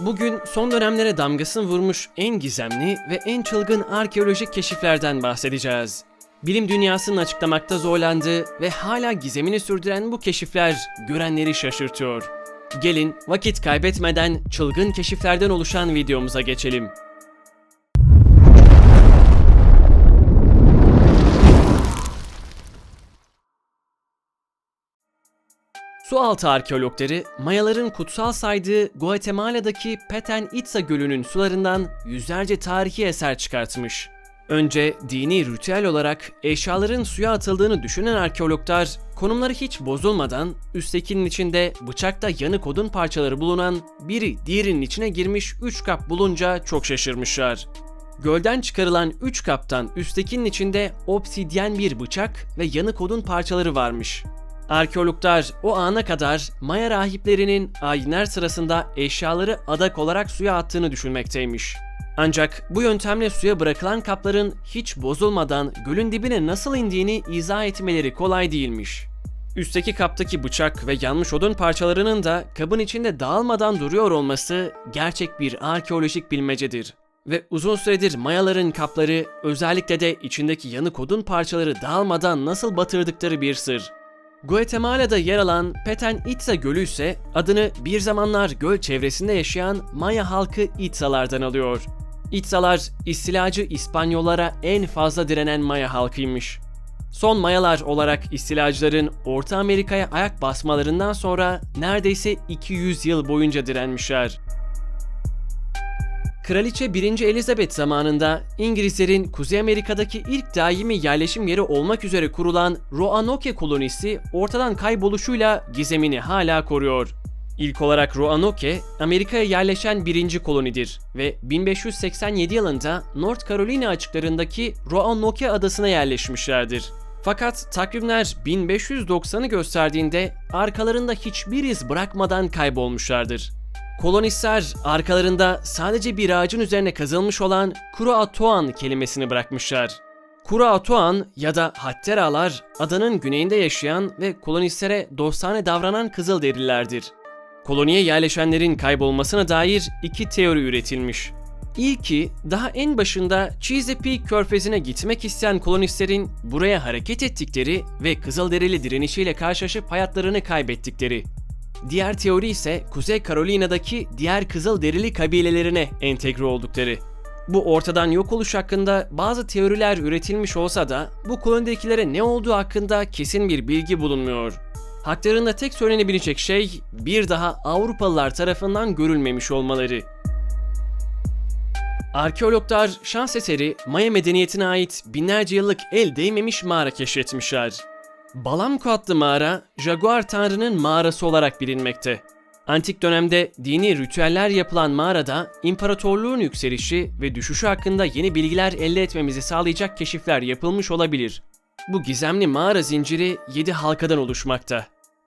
Bugün son dönemlere damgasını vurmuş en gizemli ve en çılgın arkeolojik keşiflerden bahsedeceğiz. Bilim dünyasının açıklamakta zorlandığı ve hala gizemini sürdüren bu keşifler görenleri şaşırtıyor. Gelin vakit kaybetmeden çılgın keşiflerden oluşan videomuza geçelim. Sualtı arkeologları, Mayaların kutsal saydığı Guatemala'daki Petén Itzá Gölü'nün sularından yüzlerce tarihi eser çıkartmış. Önce dini ritüel olarak eşyaların suya atıldığını düşünen arkeologlar, konumları hiç bozulmadan üsttekinin içinde bıçakta yanık odun parçaları bulunan biri diğerinin içine girmiş 3 kap bulunca çok şaşırmışlar. Gölden çıkarılan 3 kaptan üsttekinin içinde obsidyen bir bıçak ve yanık odun parçaları varmış. Arkeologlar o ana kadar Maya rahiplerinin ayinler sırasında eşyaları adak olarak suya attığını düşünmekteymiş. Ancak bu yöntemle suya bırakılan kapların hiç bozulmadan gölün dibine nasıl indiğini izah etmeleri kolay değilmiş. Üstteki kaptaki bıçak ve yanmış odun parçalarının da kabın içinde dağılmadan duruyor olması gerçek bir arkeolojik bilmecedir. Ve uzun süredir Mayaların kapları özellikle de içindeki yanık odun parçaları dağılmadan nasıl batırdıkları bir sır. Guatemala'da yer alan Petén Itzá Gölü ise adını bir zamanlar göl çevresinde yaşayan Maya halkı İtzalardan alıyor. İtzalar istilacı İspanyollara en fazla direnen Maya halkıymış. Son Mayalar olarak istilacıların Orta Amerika'ya ayak basmalarından sonra neredeyse 200 yıl boyunca direnmişler. Kraliçe 1. Elizabeth zamanında İngilizlerin Kuzey Amerika'daki ilk daimi yerleşim yeri olmak üzere kurulan Roanoke kolonisi ortadan kayboluşuyla gizemini hala koruyor. İlk olarak Roanoke, Amerika'ya yerleşen birinci kolonidir ve 1587 yılında North Carolina açıklarındaki Roanoke adasına yerleşmişlerdir. Fakat takvimler 1590'ı gösterdiğinde arkalarında hiçbir iz bırakmadan kaybolmuşlardır. Kolonistler arkalarında sadece bir ağacın üzerine kazılmış olan Kuruatoan kelimesini bırakmışlar. Kuruatoan ya da Hatteralar adanın güneyinde yaşayan ve kolonistlere dostane davranan Kızılderililerdir. Koloniye yerleşenlerin kaybolmasına dair iki teori üretilmiş. İlki daha en başında Chesapeake körfezine gitmek isteyen kolonistlerin buraya hareket ettikleri ve Kızılderili direnişiyle karşılaşıp hayatlarını kaybettikleri. Diğer teori ise Kuzey Carolina'daki diğer Kızılderili kabilelerine entegre oldukları. Bu ortadan yok oluş hakkında bazı teoriler üretilmiş olsa da bu kolonidekilere ne olduğu hakkında kesin bir bilgi bulunmuyor. Haklarında tek söylenebilecek şey bir daha Avrupalılar tarafından görülmemiş olmaları. Arkeologlar şans eseri Maya medeniyetine ait binlerce yıllık el değmemiş mağara keşfetmişler. Balamko adlı mağara, Jaguar tanrının mağarası olarak bilinmekte. Antik dönemde dini ritüeller yapılan mağarada imparatorluğun yükselişi ve düşüşü hakkında yeni bilgiler elde etmemizi sağlayacak keşifler yapılmış olabilir. Bu gizemli mağara zinciri 7 halkadan oluşmakta.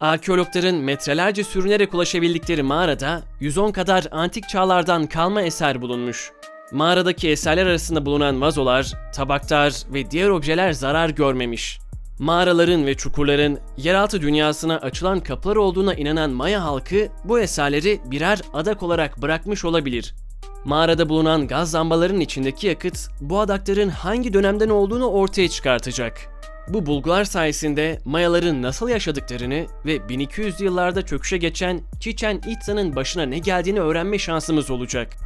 Arkeologların metrelerce sürünerek ulaşabildikleri mağarada 110 kadar antik çağlardan kalma eser bulunmuş. Mağaradaki eserler arasında bulunan vazolar, tabaklar ve diğer objeler zarar görmemiş. Mağaraların ve çukurların yeraltı dünyasına açılan kapılar olduğuna inanan Maya halkı bu eserleri birer adak olarak bırakmış olabilir. Mağarada bulunan gaz lambalarının içindeki yakıt bu adakların hangi dönemden olduğunu ortaya çıkartacak. Bu bulgular sayesinde Mayaların nasıl yaşadıklarını ve 1200'lü yıllarda çöküşe geçen Chichen Itza'nın başına ne geldiğini öğrenme şansımız olacak.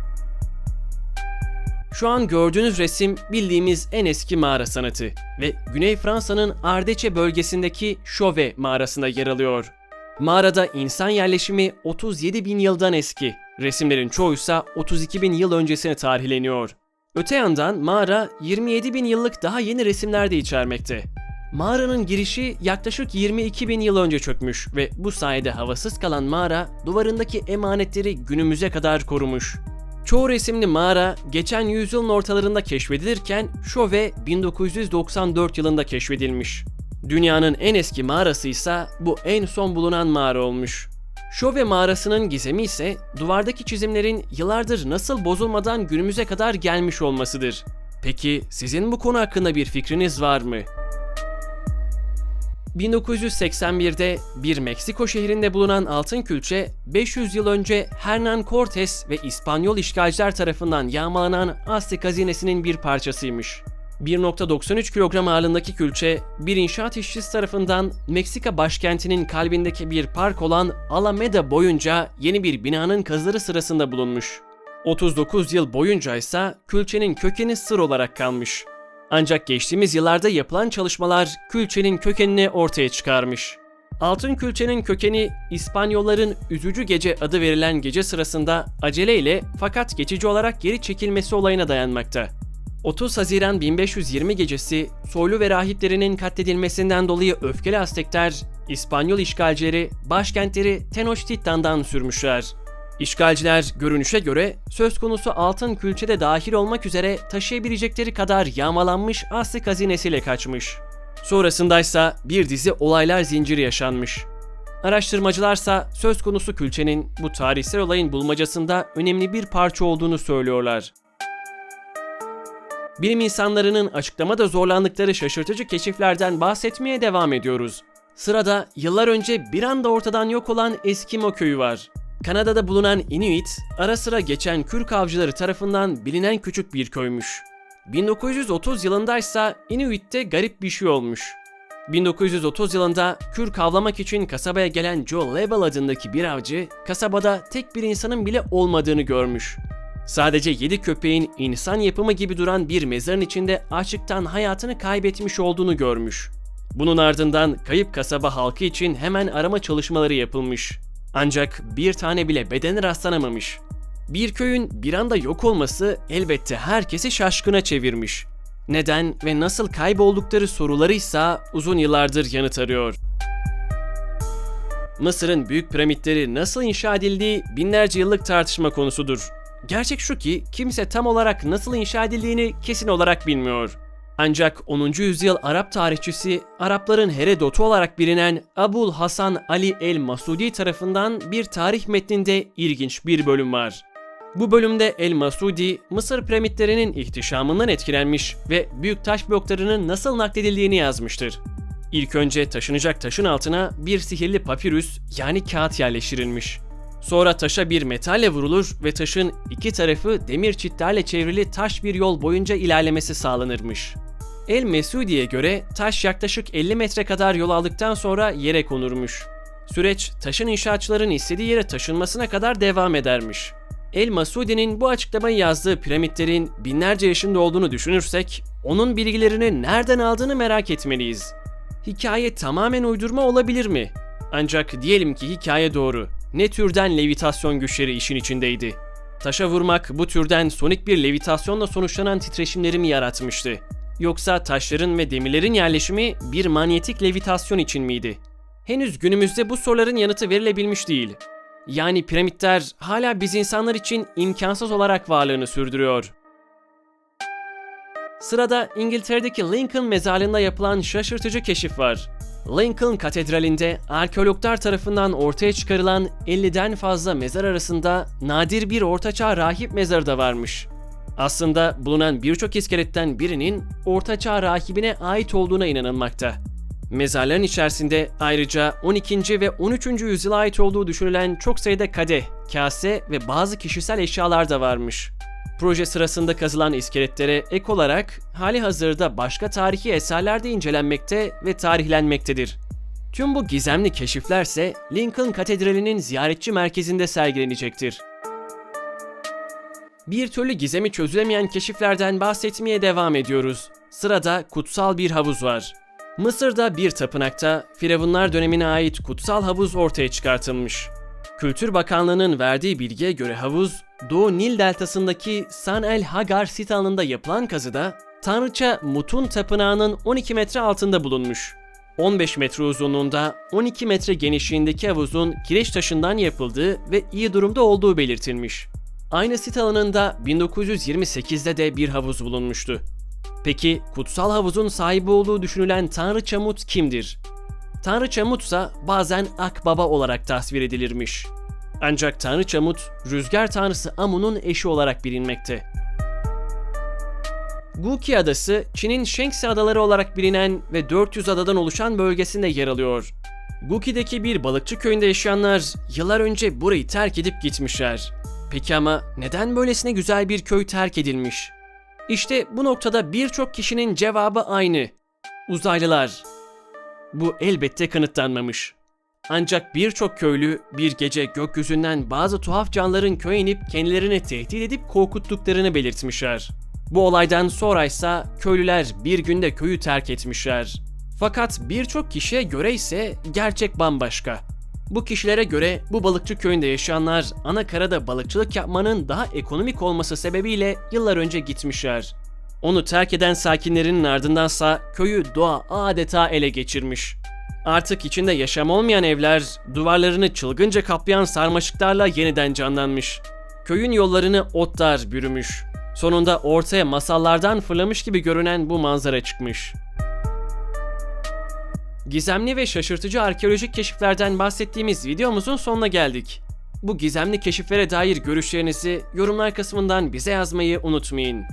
Şu an gördüğünüz resim bildiğimiz en eski mağara sanatı ve Güney Fransa'nın Ardeche bölgesindeki Chauvet mağarasında yer alıyor. Mağarada insan yerleşimi 37 bin yıldan eski. Resimlerin çoğuysa 32 bin yıl öncesine tarihleniyor. Öte yandan mağara 27 bin yıllık daha yeni resimler de içermekte. Mağaranın girişi yaklaşık 22 bin yıl önce çökmüş ve bu sayede havasız kalan mağara duvarındaki emanetleri günümüze kadar korumuş. Çoğu resimli mağara geçen yüzyılın ortalarında keşfedilirken Chauvet 1994 yılında keşfedilmiş. Dünyanın en eski mağarası ise bu en son bulunan mağara olmuş. Chauvet mağarasının gizemi ise duvardaki çizimlerin yıllardır nasıl bozulmadan günümüze kadar gelmiş olmasıdır. Peki sizin bu konu hakkında bir fikriniz var mı? 1981'de bir Meksiko şehrinde bulunan altın külçe 500 yıl önce Hernan Cortes ve İspanyol işgalciler tarafından yağmalanan Aztek hazinesinin bir parçasıymış. 1.93 kilogram ağırlığındaki külçe bir inşaat işçisi tarafından Meksika başkentinin kalbindeki bir park olan Alameda boyunca yeni bir binanın kazıları sırasında bulunmuş. 39 yıl boyunca ise külçenin kökeni sır olarak kalmış. Ancak geçtiğimiz yıllarda yapılan çalışmalar külçenin kökenini ortaya çıkarmış. Altın külçenin kökeni İspanyolların Üzücü Gece adı verilen gece sırasında aceleyle fakat geçici olarak geri çekilmesi olayına dayanmakta. 30 Haziran 1520 gecesi soylu ve rahiplerinin katledilmesinden dolayı öfkeli Aztekler, İspanyol işgalcileri başkentleri Tenochtitlan'dan sürmüşler. İşgalciler görünüşe göre söz konusu altın külçede dahil olmak üzere taşıyabilecekleri kadar yağmalanmış Aztek hazinesiyle kaçmış. Sonrasındaysa bir dizi olaylar zinciri yaşanmış. Araştırmacılarsa söz konusu külçenin bu tarihsel olayın bulmacasında önemli bir parça olduğunu söylüyorlar. Bilim insanlarının açıklamada zorlandıkları şaşırtıcı keşiflerden bahsetmeye devam ediyoruz. Sırada yıllar önce bir anda ortadan yok olan Eskimo köyü var. Kanada'da bulunan Inuit, ara sıra geçen kürk avcıları tarafından bilinen küçük bir köymüş. 1930 yılındaysa Inuit'te garip bir şey olmuş. 1930 yılında kürk avlamak için kasabaya gelen Joe Lebel adındaki bir avcı, kasabada tek bir insanın bile olmadığını görmüş. Sadece 7 köpeğin insan yapımı gibi duran bir mezarın içinde açlıktan hayatını kaybetmiş olduğunu görmüş. Bunun ardından kayıp kasaba halkı için hemen arama çalışmaları yapılmış. Ancak bir tane bile bedeni rastlanamamış. Bir köyün bir anda yok olması elbette herkesi şaşkına çevirmiş. Neden ve nasıl kayboldukları soruları ise uzun yıllardır yanıt arıyor. Mısır'ın büyük piramitleri nasıl inşa edildiği binlerce yıllık tartışma konusudur. Gerçek şu ki kimse tam olarak nasıl inşa edildiğini kesin olarak bilmiyor. Ancak 10. yüzyıl Arap tarihçisi, Arapların Herodotu olarak bilinen Abul Hasan Ali el-Masudi tarafından bir tarih metninde ilginç bir bölüm var. Bu bölümde el-Masudi, Mısır piramitlerinin ihtişamından etkilenmiş ve büyük taş bloklarının nasıl nakledildiğini yazmıştır. İlk önce taşınacak taşın altına bir sihirli papirüs yani kağıt yerleştirilmiş. Sonra taşa bir metalle vurulur ve taşın iki tarafı demir çitlerle çevrili taş bir yol boyunca ilerlemesi sağlanırmış. El Mesudi'ye göre taş yaklaşık 50 metre kadar yol aldıktan sonra yere konurmuş. Süreç taşın inşaatçıların istediği yere taşınmasına kadar devam edermiş. El Masudi'nin bu açıklamayı yazdığı piramitlerin binlerce yaşında olduğunu düşünürsek, onun bilgilerini nereden aldığını merak etmeliyiz. Hikaye tamamen uydurma olabilir mi? Ancak diyelim ki hikaye doğru. Ne türden levitasyon güçleri işin içindeydi? Taşa vurmak bu türden sonik bir levitasyonla sonuçlanan titreşimleri mi yaratmıştı? Yoksa taşların ve demirlerin yerleşimi bir manyetik levitasyon için miydi? Henüz günümüzde bu soruların yanıtı verilebilmiş değil. Yani piramitler hala biz insanlar için imkansız olarak varlığını sürdürüyor. Sırada İngiltere'deki Lincoln mezarlığında yapılan şaşırtıcı keşif var. Lincoln Katedrali'nde arkeologlar tarafından ortaya çıkarılan 50'den fazla mezar arasında nadir bir ortaçağ rahip mezarı da varmış. Aslında bulunan birçok iskeletten birinin ortaçağ rahibine ait olduğuna inanılmakta. Mezarların içerisinde ayrıca 12. ve 13. yüzyıla ait olduğu düşünülen çok sayıda kadeh, kase ve bazı kişisel eşyalar da varmış. Proje sırasında kazılan iskeletlere ek olarak hali hazırda başka tarihi eserler de incelenmekte ve tarihlenmektedir. Tüm bu gizemli keşiflerse Lincoln Katedrali'nin ziyaretçi merkezinde sergilenecektir. Bir türlü gizemi çözülemeyen keşiflerden bahsetmeye devam ediyoruz. Sırada kutsal bir havuz var. Mısır'da bir tapınakta Firavunlar dönemine ait kutsal havuz ortaya çıkartılmış. Kültür Bakanlığı'nın verdiği bilgiye göre havuz, Doğu Nil deltasındaki San el Hagar sit alanında yapılan kazıda Tanrıça Mutun Tapınağı'nın 12 metre altında bulunmuş. 15 metre uzunluğunda 12 metre genişliğindeki havuzun kireç taşından yapıldığı ve iyi durumda olduğu belirtilmiş. Aynı sit alanında 1928'de de bir havuz bulunmuştu. Peki kutsal havuzun sahibi olduğu düşünülen Tanrıça Mut kimdir? Tanrıça Mut ise bazen Akbaba olarak tasvir edilirmiş. Ancak Tanrıça Mut, rüzgar tanrısı Amun'un eşi olarak bilinmekte. Guki Adası, Çin'in Shanxi Adaları olarak bilinen ve 400 adadan oluşan bölgesinde yer alıyor. Guki'deki bir balıkçı köyünde yaşayanlar yıllar önce burayı terk edip gitmişler. Peki ama neden böylesine güzel bir köy terk edilmiş? İşte bu noktada birçok kişinin cevabı aynı. Uzaylılar. Bu elbette kanıtlanmamış. Ancak birçok köylü bir gece gökyüzünden bazı tuhaf canlıların köye inip kendilerini tehdit edip korkuttuklarını belirtmişler. Bu olaydan sonra ise köylüler bir günde köyü terk etmişler. Fakat birçok kişiye göre ise gerçek bambaşka. Bu kişilere göre bu balıkçı köyünde yaşayanlar ana karada balıkçılık yapmanın daha ekonomik olması sebebiyle yıllar önce gitmişler. Onu terk eden sakinlerin ardındansa köyü doğa adeta ele geçirmiş. Artık içinde yaşam olmayan evler duvarlarını çılgınca kaplayan sarmaşıklarla yeniden canlanmış. Köyün yollarını otlar bürümüş. Sonunda ortaya masallardan fırlamış gibi görünen bu manzara çıkmış. Gizemli ve şaşırtıcı arkeolojik keşiflerden bahsettiğimiz videomuzun sonuna geldik. Bu gizemli keşiflere dair görüşlerinizi yorumlar kısmından bize yazmayı unutmayın.